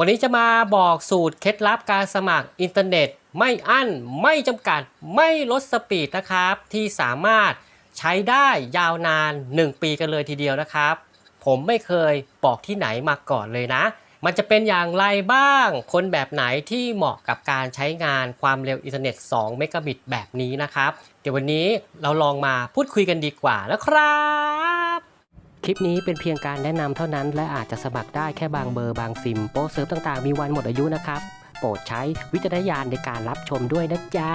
วันนี้จะมาบอกสูตรเคล็ดลับการสมัครอินเทอร์เน็ต ไม่อั้น ไม่จำกัด ไม่ลดสปีดนะครับ ที่สามารถใช้ได้ยาวนาน 1 ปีกันเลยทีเดียวนะครับ ผมไม่เคยบอกที่ไหนมาก่อนเลยนะ มันจะเป็นอย่างไรบ้าง คนแบบไหนที่เหมาะกับการใช้งานความเร็วอินเทอร์เน็ต 2 เมกะบิตแบบนี้นะครับ เดี๋ยววันนี้เราลองมาพูดคุยกันดีกว่านะครับ ลิปนี้เป็นเพียงการแนะนำเท่านั้น และอาจจะสมัครได้แค่บางเบอร์บางซิม โปรเซิร์ฟต่างๆ มีวันหมดอายุนะครับ โปรดใช้วิจารณญาณในการรับชมด้วยนะจ๊ะ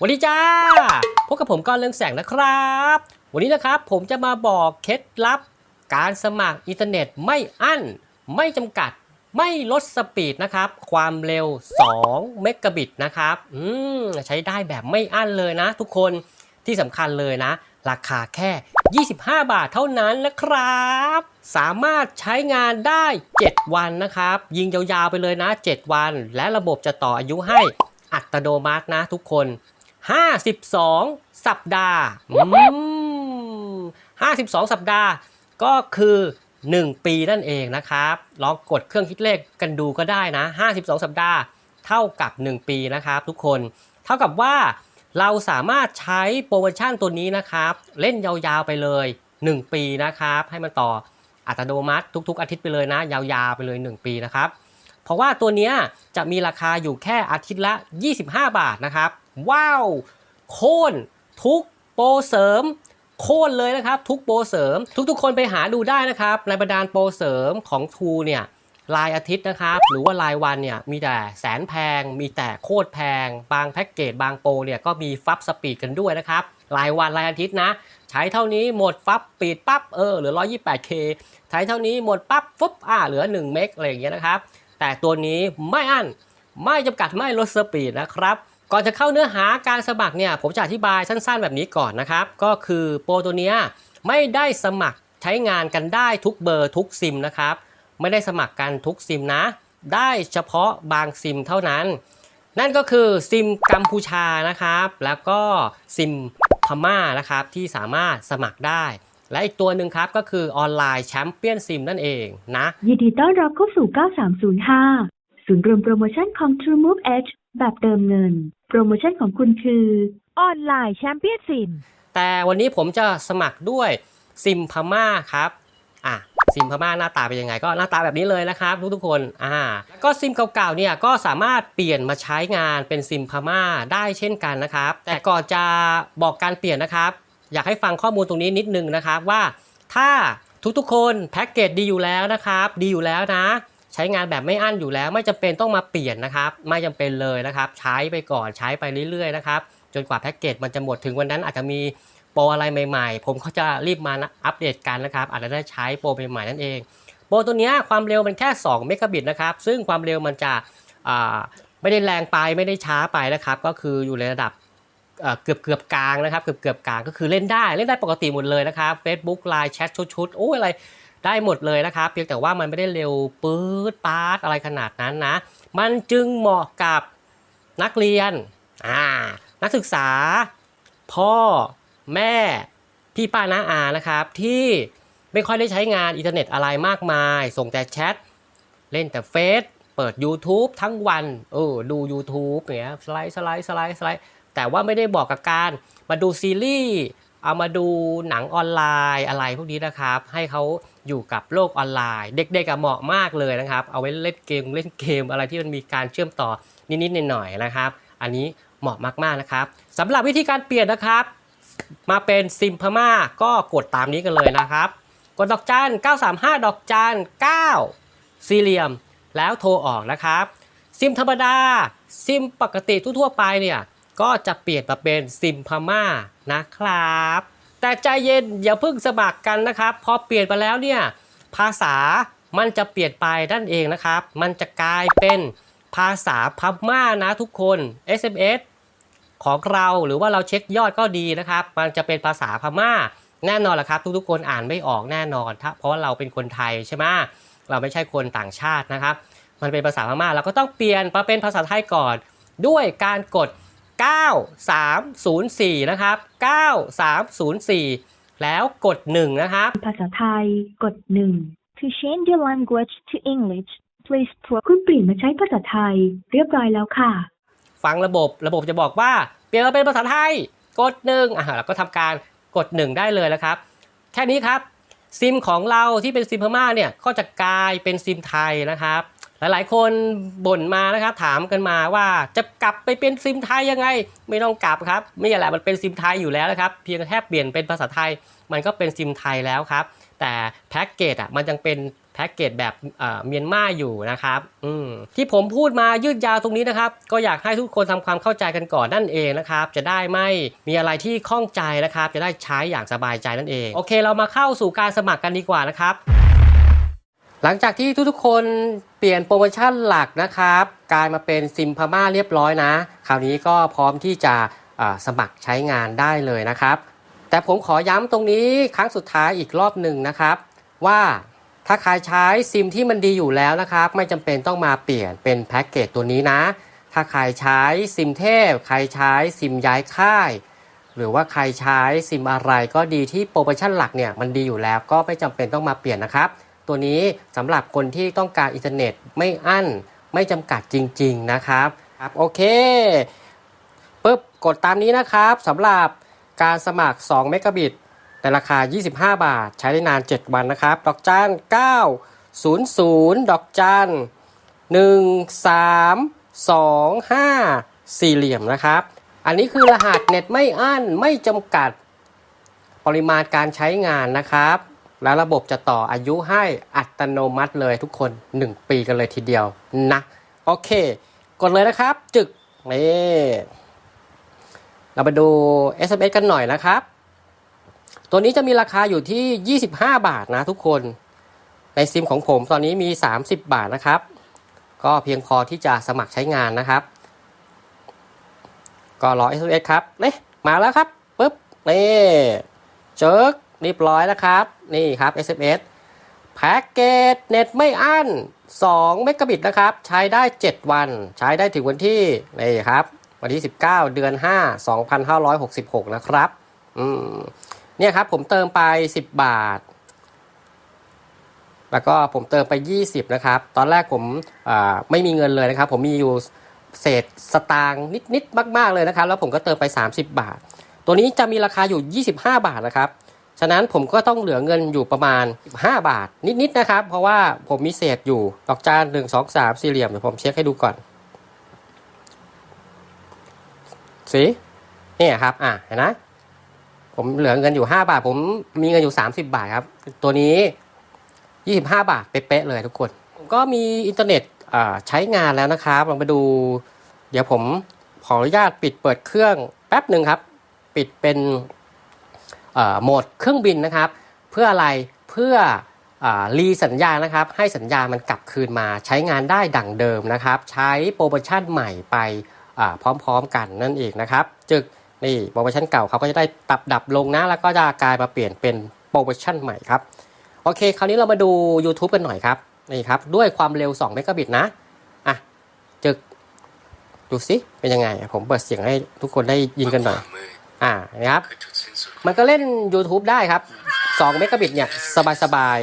วัสดีจ้าพบกับผมก้อนเรื่องแสงนะครับ วันนี้นะครับผมจะมาบอกเคล็ดลับ การสมัครอินเทอร์เน็ตไม่อั้น ไม่จำกัดไม่ลดสปีดนะครับ ความเร็ว 2 เมกะบิตนะครับ อืม ใช้ได้แบบไม่อั้นเลยนะทุกคนที่สำคัญเลยนะ ราคาแค่ 25 บาทเท่านั้นนะครับ สามารถใช้งานได้ 7 วันนะครับ ยิงยาวๆไปเลยนะ 7 วัน และระบบจะต่ออายุให้อัตโนมัตินะทุกคน 52 สัปดาห์52 สัปดาห์ ก็คือ 1 ปีนั่นเองนะครับ ลองกดเครื่องคิดเลขกันดูก็ได้นะ 52 สัปดาห์ เท่ากับ 1 ปีนะครับทุกคน เท่ากับว่า เราสามารถใช้โปรโมชั่นตัวนี้นะครับ เล่นยาวๆไปเลย 1 ปีนะครับ ให้มันต่ออัตโนมัติทุก ๆ อาทิตย์ไปเลยนะ ยาวๆไปเลย 1 ปีนะครับ เพราะว่าตัวนี้จะมีราคาอยู่แค่อาทิตย์ละ 25 บาทนะครับ ว้าว โค่นทุกโปรเสริม โค่นเลยนะครับ ทุกโปรเสริม ทุกๆ คนไปหาดูได้นะครับในบรรดาลโปรเสริมของทูเนี่ย รายอาทิตย์นะครับ หรือว่ารายวันเนี่ยมีแต่แสนแพง มีแต่โคตรแพง บางแพ็กเกจบางโปรเนี่ยก็มีฟับสปีดกันด้วยนะครับ รายวันรายอาทิตย์นะ ใช้เท่านี้หมดฟับปีดปั๊บเออเหลือ 128K ใช้เท่านี้หมดปั๊บฟุบอ่าเหลือ 1 เมกอะไรอย่างเงี้ยนะครับ แต่ตัวนี้ไม่อั้นไม่จำกัดไม่ลดสปีดนะครับก่อนจะเข้าเนื้อหาการสมัครเนี่ยผมจะอธิบายสั้นๆ แบบนี้ก่อนนะครับ ก็คือโปรตัวเนี้ยไม่ได้สมัครใช้งานกันได้ทุกเบอร์ทุกซิมนะครับ ไม่ได้สมัครกันทุกซิมนะ ได้เฉพาะบางซิมเท่านั้น นั่นก็คือซิมกัมพูชานะครับ แล้วก็ซิมพม่านะครับที่สามารถสมัครได้ และอีกตัวหนึ่งครับก็คือออนไลน์แชมเปี้ยนซิมนั่นเองนะ ยินดีต้อนรับเข้าสู่ 9305 ศูนย์รวมโปรโมชั่นของ True Move Edge แบบเติมเงิน โปรโมชั่นของคุณคือออนไลน์แชมเปี้ยนซิมแต่วันนี้ผมจะสมัครด้วยซิมพม่าครับ อะซิมพม่าหน้าตาเป็นยังไงก็หน้าตาแบบนี้เลยนะครับทุกๆคนอ่าก็ซิมเก่าๆเนี่ยก็สามารถเปลี่ยนมาใช้งานเป็นซิมพม่าได้เช่นกันนะครับ แต่ก่อนจะบอกการเปลี่ยนนะครับ อยากให้ฟังข้อมูลตรงนี้นิดนึงนะครับว่า ถ้าทุกๆคนแพ็กเกจดีอยู่แล้วนะครับ ดีอยู่แล้วนะ ใช้งานแบบไม่อั้นอยู่แล้ว ไม่จำเป็นต้องมาเปลี่ยนนะครับ ไม่จำเป็นเลยนะครับ ใช้ไปก่อนใช้ไปเรื่อยๆนะครับจนกว่าแพ็กเกจมันจะหมดถึงวันนั้นอาจจะมี โปรอะไรใหม่ๆ ผมก็จะรีบมานะอัปเดตกันนะครับ อาจจะได้ใช้โปรใหม่ๆนั่นเอง โปรตัวเนี้ยความเร็วมันแค่2เมกะบิตนะครับ ซึ่งความเร็วมันจะไม่ได้แรงไปไม่ได้ช้าไปนะครับ ก็คืออยู่ในระดับเกือบเกือบกลางนะครับเกือบเกือบกลางก็คือเล่นได้เล่นได้ปกติหมดเลยนะครับ Facebook Line แชทชุดๆโอ้ยอะไรได้หมดเลยนะครับ เพียงแต่ว่ามันไม่ได้เร็วปื๊ดปาร์ดอะไรขนาดนั้นนะ มันจึงเหมาะกับนักเรียนอ่านักศึกษา พ่อ แม่พี่ป้าน้าอานะครับที่ไม่ค่อยได้ใช้งานอินเทอร์เน็ตอะไรมากมาย ส่งแต่แชท เล่นแต่เฟซเปิด YouTube ทั้งวันเออดู YouTube อย่างเงี้ยสไลด์สไลด์สไลด์สไลด์แต่ว่าไม่ได้บอกกับการมาดูซีรีส์เอามาดูหนังออนไลน์อะไรพวกนี้นะครับ ให้เขาอยู่กับโลกออนไลน์ เด็กๆอะเหมาะมากเลยนะครับ เอาไว้เล่นเกมเล่นเกมอะไรที่มันมีการเชื่อมต่อนิดๆหน่อยๆนะครับ อันนี้เหมาะมากๆนะครับสำหรับวิธีการเปลี่ยนนะครับ มาเป็นซิมพม่าก็กดตามนี้กันเลยนะครับ กดดอกจัน 935 ดอกจัน 9 สี่เหลี่ยม แล้วโทรออกนะครับ ซิมธรรมดา ซิมปกติทั่วๆไปเนี่ย ก็จะเปลี่ยนมาเป็นซิมพม่านะครับ แต่ใจเย็นอย่าเพิ่งสมัครกันนะครับ พอเปลี่ยนไปแล้วเนี่ย ภาษามันจะเปลี่ยนไปนั่นเองนะครับ มันจะกลายเป็นภาษาพม่านะทุกคน SMS ของเราหรือว่าเราเช็คยอดก็ดีนะครับ มันจะเป็นภาษาพม่าแน่นอนละครับ ทุกๆ คนอ่านไม่ออกแน่นอนเพราะว่าเราเป็นคนไทยใช่ไหมเราไม่ใช่คนต่างชาตินะครับ มันเป็นภาษาพม่าเราก็ต้องเปลี่ยนมาเป็นภาษาไทยก่อน ด้วยการกด 9304 นะครับ 9304 แล้วกด 1 นะครับ ภาษาไทยกด 1 to change your language to English, please press คุณเปลี่ยนมาใช้ภาษาไทยเรียบร้อยแล้วค่ะ ฟังระบบ ระบบจะบอกว่า เปลี่ยนมาเป็นภาษาไทย กดหนึ่งอะเราก็ทำการกดหนึ่งได้เลยนะครับ แค่นี้ครับ ซิมของเราที่เป็นซิมพม่าเนี่ยก็จะกลายเป็นซิมไทยนะครับ หลายๆ คนบ่นมานะครับ ถามกันมาว่าจะกลับไปเป็นซิมไทยยังไง ไม่ต้องกลับครับ ไม่อะไรมันเป็นซิมไทยอยู่แล้วนะครับ เพียงแค่เปลี่ยนเป็นภาษาไทย มันก็เป็นซิมไทยแล้วครับ แต่แพ็กเกจอะมันยังเป็น แพ็กเกจแบบเมียนมาอยู่นะครับอืที่ผมพูดมายืดยาวตรงนี้นะครับ ก็อยากให้ทุกคนทำความเข้าใจกันก่อนนั่นเองนะครับ จะได้ไม่มีอะไรที่ข้องใจนะครับ จะได้ใช้อย่างสบายใจนั่นเอง โอเค เรามาเข้าสู่การสมัครกันดีกว่านะครับ หลังจากที่ทุกๆคนเปลี่ยนโปรโมชั่นหลักนะครับกลายมาเป็นซิมพม่าเรียบร้อยนะ คราวนี้ก็พร้อมที่จะสมัครใช้งานได้เลยนะครับ แต่ผมขอย้ำตรงนี้ครั้งสุดท้ายอีกรอบหนึ่งนะครับ ว่า ถ้าใครใช้ซิมที่มันดีอยู่แล้วนะครับ ไม่จำเป็นต้องมาเปลี่ยนเป็นแพ็กเกจตัวนี้นะ ถ้าใครใช้ซิมเทพ ใครใช้ซิมย้ายค่าย หรือว่าใครใช้ซิมอะไรก็ดีที่โปรโมชั่นหลักเนี่ยมันดีอยู่แล้วก็ไม่จำเป็นต้องมาเปลี่ยนนะครับ ตัวนี้สำหรับคนที่ต้องการอินเทอร์เน็ตไม่อั้น ไม่จำกัดจริง ๆนะครับครับโอเคปุ๊บกดตามนี้นะครับสำหรับการสมัคร 2 เมกะบิต ในราคา 25 บาท ใช้ได้นาน 7 วันนะครับ ดอกจัน 9 0 0 ดอกจัน 1 3 2 5 สี่เหลี่ยมนะครับ อันนี้คือรหัสเน็ตไม่อั้นไม่จำกัดปริมาณการใช้งานนะครับ แล้วระบบจะต่ออายุให้อัตโนมัติเลยทุกคน 1 ปีกันเลยทีเดียวนะ โอเค กดเลยนะครับ จึกนี่เราไปดู SMS กันหน่อยนะครับ ตัวนี้จะมีราคาอยู่ที่ 25 บาทนะทุกคน ในซิมของผมตอนนี้มี 30 บาทนะครับ ก็เพียงพอที่จะสมัครใช้งานนะครับ ก็รอ SMS ครับเนี่ยมาแล้วครับปุ๊บนี่เจิกเรียบร้อยนะครับ นี่ครับ SMS แพ็กเกจเน็ตไม่อั้น2เมกะบิตนะครับ ใช้ได้ 7 วัน ใช้ได้ถึงวันที่นี่ครับ วันที่ 19 เดือน 5 2566 นะครับ อืม เนี่ยครับผมเติมไป 10 บาท แล้วก็ผมเติมไป 20 นะครับ ตอนแรกผมไม่มีเงินเลยนะครับ ผมมีอยู่เศษสตางค์นิดๆมาก ๆเลยนะครับ แล้วผมก็เติมไป 30 บาท ตัวนี้จะมีราคาอยู่ 25 บาทนะครับ ฉะนั้นผมก็ต้องเหลือเงินอยู่ประมาณ 5 บาท นิดๆนะครับ เพราะว่าผมมีเศษอยู่ดอกจาน1 2 3สี่เหลี่ยมเดี๋ยวผมเช็คให้ดูก่อนสิเนี่ยครับ อะเห็นนะ ผมเหลือเงินอยู่5บาท ผมมีเงินอยู่30บาทครับ ตัวนี้25บาทเป๊ะๆเลยทุกคน ผมก็มีอินเทอร์เน็ตใช้งานแล้วนะครับลองไปดู เดี๋ยวผมขออนุญาตปิดเปิดเครื่องแป๊บหนึ่งครับ ปิดเป็นโหมดเครื่องบินนะครับ เพื่ออะไรเพื่อรีสัญญานะครับ ให้สัญญามันกลับคืนมาใช้งานได้ดั่งเดิมนะครับ ใช้โปรโมชั่นใหม่ไปพร้อมๆกันนั่นเองนะครับ จึก นี่โปรโมชั่นเก่าเขาก็จะได้ตับดับลงนะ แล้วก็จะกลายมาเปลี่ยนเป็นโปรโมชั่นใหม่ครับ โอเค คราวนี้เรามาดู YouTube กันหน่อยครับ นี่ครับ ด้วยความเร็ว2เมกะบิตนะ อะจึกดูสิ เป็นยังไง ผมเปิดเสียงให้ทุกคนได้ยินกันหน่อย อ่านะครับ มันก็เล่น YouTube ได้ครับ2เมกะบิตเนี่ย สบาย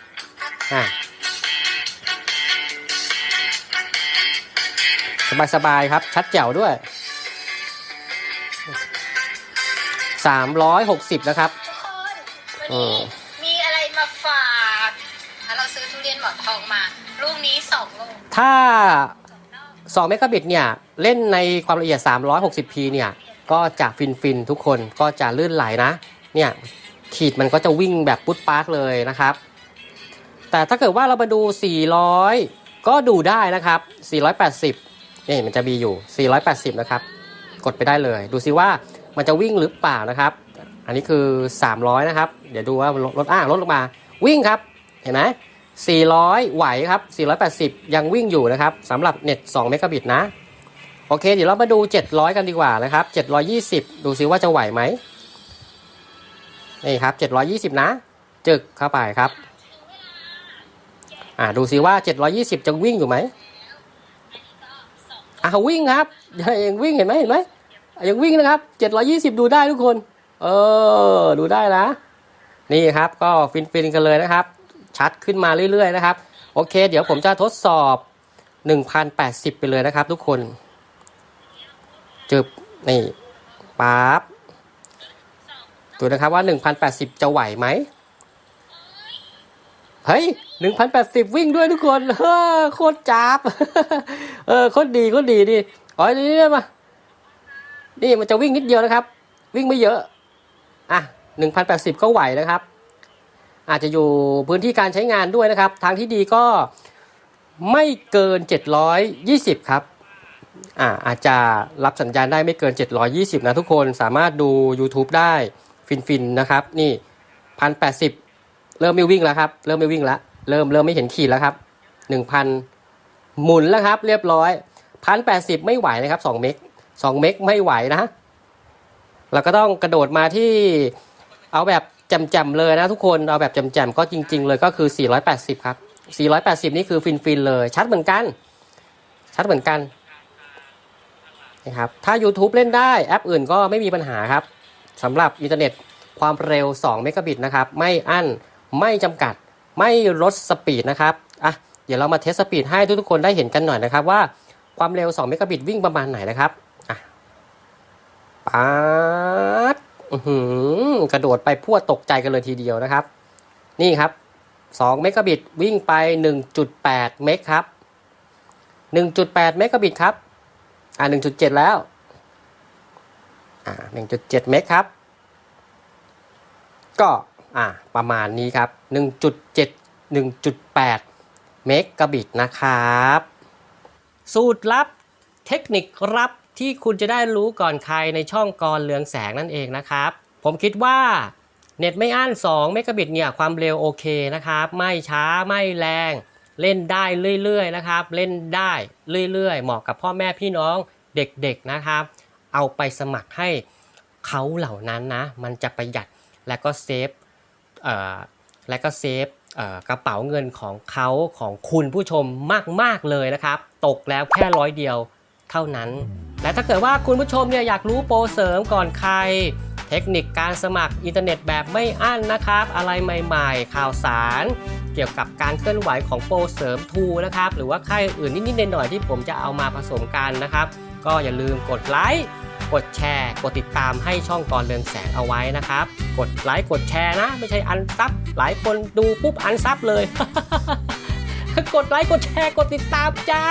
ๆอ่าสบายๆครับ ชัดแจ๋วด้วย 360นะครับทุกคนวันอืนี้มมีอะไรมาฝากถ้าเราซื้อทุเรียนหมอนทองมาลูกนี้สองโลถ้าสองนอก2เมกะบิตเนี่ย เล่นในความละเอียด 360p เนี่ย ก็จะฟินฟินๆทุกคนก็จะลื่นไหลนะ เนี่ย ขีดมันก็จะวิ่งแบบปุ๊ดปาร์กเลยนะครับ แต่ถ้าเกิดว่าเรามาดู 400 ก็ดูได้นะครับ 480นี่มันจะมีอยู่ 480 นะครับ กดไปได้เลย ดูซิว่า มันจะวิ่งหรือเปล่านะครับ อันนี้คือ 300 นะครับ เดี๋ยวดูว่าลดอ่าลดลงมา วิ่งครับ เห็นไหม400 ไหวครับ 480 ยังวิ่งอยู่นะครับสำหรับเน็ต2เมกะบิตนะ โอเค เดี๋ยวเรามาดู 700 กันดีกว่านะครับ 720 ดูซิว่าจะไหวไหมนี่ครับ 720 นะ จึกเข้าไปครับ อ่า ดูซิว่า 720 จะวิ่งอยู่ไหมอ่าวิ่งครับยังวิ่งเห็นไหมเห็นไหม ยังวิ่งนะครับ 720 ดูได้ทุกคน เออ ดูได้นะ นี่ครับก็ฟินฟินๆกันเลยนะครับ ชัดขึ้นมาเรื่อยๆนะครับ โอเค เดี๋ยวผมจะทดสอบ 1080 ไปเลยนะครับทุกคนจึบนี่ปั๊บดูนะครับว่า 1080 จะไหวไหมเฮ้ย1080วิ่งด้วยทุกคน เฮ้อโคตรจับ เออ โคตรดี โคตรดีดิ อ๋อ นี่มา นี่มันจะวิ่งนิดเดียวนะครับ วิ่งไม่เยอะอะ1080 ก็ไหวนะครับ อาจจะอยู่พื้นที่การใช้งานด้วยนะครับ ทางที่ดีก็ไม่เกิน 720 ครับอ่าอาจจะรับสัญญาณได้ไม่เกิน 720 นะทุกคนสามารถดู YouTube ได้ฟินๆนะครับ นี่ 1080 เริ่มไม่วิ่งแล้วครับ เริ่มไม่วิ่งแล้ว เริ่มเริ่มไม่เห็นขีดแล้วครับ 1,000 หมุนแล้วครับ เรียบร้อย 1,080 ไม่ไหวนะครับ 2 เมก 2 เมกไม่ไหวนะ เราก็ต้องกระโดดมาที่เอาแบบจำๆเลยนะทุกคนเอาแบบจำๆก็จริง ๆ เลยก็คือ 480 ครับ 480 นี่คือฟินๆเลย ชัดเหมือนกัน ชัดเหมือนกันนะครับถ้า YouTube เล่นได้แอปอื่นก็ไม่มีปัญหาครับสำหรับอินเทอร์เน็ตความเร็ว 2 เมกะบิตนะครับ ไม่อั้นไม่จำกัดไม่ลดสปีดนะครับอะเดี๋ยวเรามาเทสสปีดให้ทุกๆคนได้เห็นกันหน่อยนะครับว่าความเร็ว 2 เมกะบิตวิ่งประมาณไหนนะครับ ป๊าดหือกระโดดไปพวดตกใจกันเลยทีเดียวนะครับ นี่ครับ2เมกะบิตวิ่งไป 1.8 เมกครับ 1.8 เมกะบิตครับ อ่า 1.7 แล้ว อ่า 1.7 เมกครับ ก็ อ่า ประมาณนี้ครับ 1.7 1.8 เมกะบิตนะครับ สูตรลับ เทคนิคลับ ที่คุณจะได้รู้ก่อนใครในช่องกรเรืองแสงนั่นเองนะครับ ผมคิดว่าเน็ตไม่อั้น2เมกะบิตเนี่ยความเร็วโอเคนะครับ ไม่ช้าไม่แรง เล่นได้เรื่อยๆนะครับ เล่นได้เรื่อยๆ เหมาะกับพ่อแม่พี่น้องเด็กๆนะครับ เอาไปสมัครให้เขาเหล่านั้นนะ มันจะประหยัดและก็เซฟและก็เซฟกระเป๋าเงินของเขาของคุณผู้ชมมาก ๆ เลยนะครับ ตกแล้วแค่ร้อยเดียว เท่านั้น และถ้าเกิดว่าคุณผู้ชมเนี่ยอยากรู้โปรเสริมก่อนใคร เทคนิคการสมัครอินเทอร์เน็ตแบบไม่อั้นนะครับ อะไรใหม่ๆ ข่าวสาร เกี่ยวกับการเคลื่อนไหวของโปรเสริมทูนะครับ หรือว่าค่ายอื่นนิดๆหน่อยๆที่ผมจะเอามาผสมกันนะครับ ก็อย่าลืมกดไลค์กดแชร์ กดติดตามให้ช่องกรเรืองแสงเอาไว้นะครับ กดไลค์กดแชร์นะ ไม่ใช่อันซับหลายคนดูปุ๊บอันซับเลย กดไลค์กดแชร์กดติดตามจ้า